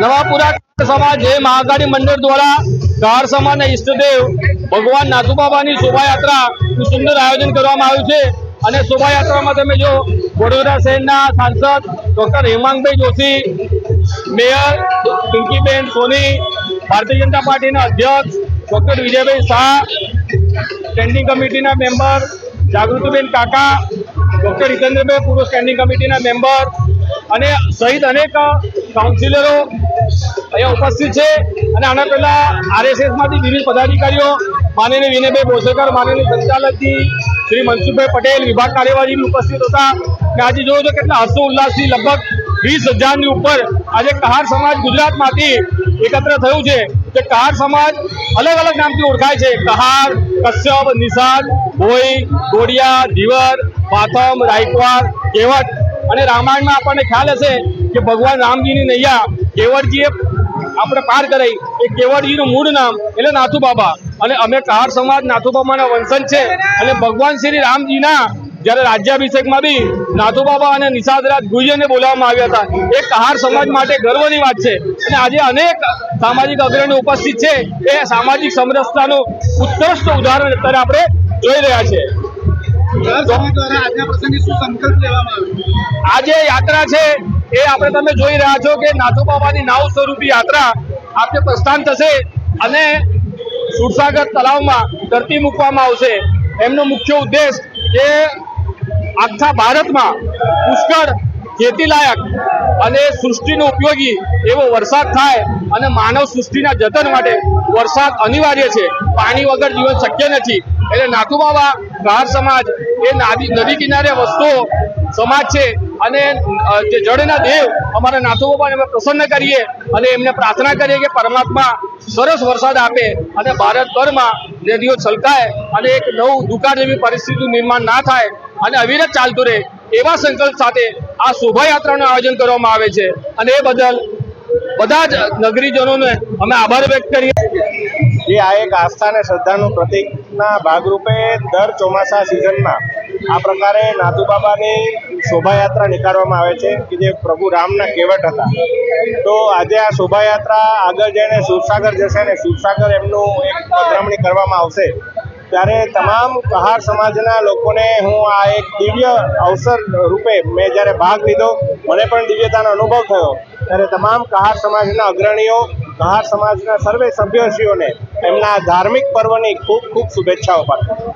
નવાપુરા સમાજ જય મહાકાળી મંડળ દ્વારા કાર સમાજના ઈષ્ટદેવ ભગવાન નાથુબાબાની શોભાયાત્રા સુંદર આયોજન કરવામાં આવ્યું છે. અને શોભાયાત્રામાં તમે જો વડોદરા શહેરના સાંસદ ડોક્ટર હેમાંગભાઈ જોશી, મેયર પિંકીબેન સોની, ભારતીય જનતા પાર્ટીના અધ્યક્ષ ડોક્ટર વિજયભાઈ શાહ, સ્ટેન્ડિંગ કમિટીના મેમ્બર જાગૃતિબેન કાકા, ડોક્ટર હિતેન્દ્રભાઈ પૂર્વ સ્ટેન્ડિંગ કમિટીના મેમ્બર અને સહિત અનેક કાઉન્સિલરો અહીંયા ઉપસ્થિત છે. અને આના પહેલા આરએસએસમાંથી વિવિધ પદાધિકારીઓ, માનનીય વિનયભાઈ બોસેકર માનનીય સંચાલકજી શ્રી મનસુખભાઈ પટેલ, વિભાગ કાર્યવાહી ઉપસ્થિત હતા. અને આજે જોયું તો કેટલા હર્ષો ઉલ્લાસથી લગભગ વીસ હજારની ઉપર આજે કહાર સમાજ ગુજરાતમાંથી એકત્ર થયું છે. કે કહાર સમાજ અલગ અલગ નામથી ઓળખાય છે. કહાર, કશ્યપ નિષાદ ભોઈ, ગોડિયા, ધીવર, પાથમ, રાયકવાડ, કેવટ. અને રામાયણમાં આપણને ખ્યાલ હશે કે ભગવાન રામજીની નૈયા કેવળજીએ આપણે પાર કરાઈ. એ કેવળજીનું મૂળ નામ એટલે નાથુ અને અમે કાર સમાજ નાથુ બાબાના છે. અને ભગવાન શ્રી રામજીના જ્યારે રાજ્યાભિષેકમાં બી નાથુ અને નિષાદરાજ ગુજ્જરને બોલાવવામાં આવ્યા હતા. એ કહાર સમાજ માટે ગર્વની વાત છે. અને આજે અનેક સામાજિક અગ્રણીઓ ઉપસ્થિત છે. એ સામાજિક સમરસતાનું ઉત્કૃષ્ટ ઉદાહરણ અત્યારે આપણે જોઈ રહ્યા છે. આવ્યો? આજે યાત્રા છે, એ આપણે તમે જોઈ રહ્યા છો કે નાથુ બાબાની નાવ સ્વરૂપી યાત્રા આપણે પ્રસ્થાન થશે અને સુરસાગર તળાવમાં ધરતી મૂકવામાં આવશે. એમનો મુખ્ય ઉદ્દેશ કે આખા ભારતમાં પુષ્કળ ખેતીલાયક અને સૃષ્ટિનો ઉપયોગી એવો વરસાદ થાય અને માનવ સૃષ્ટિના જતન માટે વરસાદ અનિવાર્ય છે. પાણી વગર જીવન શક્ય નથી. એટલે નાથુ બાબા કહાર સમાજ એ નાદી નદી કિનારે વસતો સમાજ છે. અને જે જળના દેવ અમારા નાથો બાબાને અમે પ્રસન્ન કરીએ અને એમને પ્રાર્થના કરીએ કે પરમાત્મા સરસ વરસાદ આપે અને ભારતભરમાં નદીઓ છલકાય અને એક નવું દુકાળ જેવી પરિસ્થિતિનું નિર્માણ ના થાય અને અવિરત ચાલતું રહે એવા સંકલ્પ સાથે આ શોભાયાત્રાનું આયોજન કરવામાં આવે છે. અને એ બદલ બધા જ નગરીજનોને અમે આભાર વ્યક્ત કરીએ જે આ એક આસ્થા અને શ્રદ્ધાનું પ્રતિકના ભાગરૂપે દર ચોમાસા સિઝનમાં આ પ્રકારે નાથુ બાબાની શોભાયાત્રા નીકાળવામાં આવે છે, કે જે પ્રભુ રામના કેવટ હતા. તો આજે આ શોભાયાત્રા આગળ જઈને સુરસાગર જશે અને સુરસાગર એમનું એક પધરામણી કરવામાં આવશે. ત્યારે તમામ કહાર સમાજના લોકોને હું આ એક દિવ્ય અવસર રૂપે મેં જ્યારે ભાગ લીધો, મને પણ દિવ્યતાનો અનુભવ થયો. ત્યારે તમામ કહાર સમાજના અગ્રણીઓ, કહાર સમાજના સર્વે સભ્યશ્રીઓને એમના ધાર્મિક પર્વની ખૂબ ખૂબ શુભેચ્છાઓ પાઠવું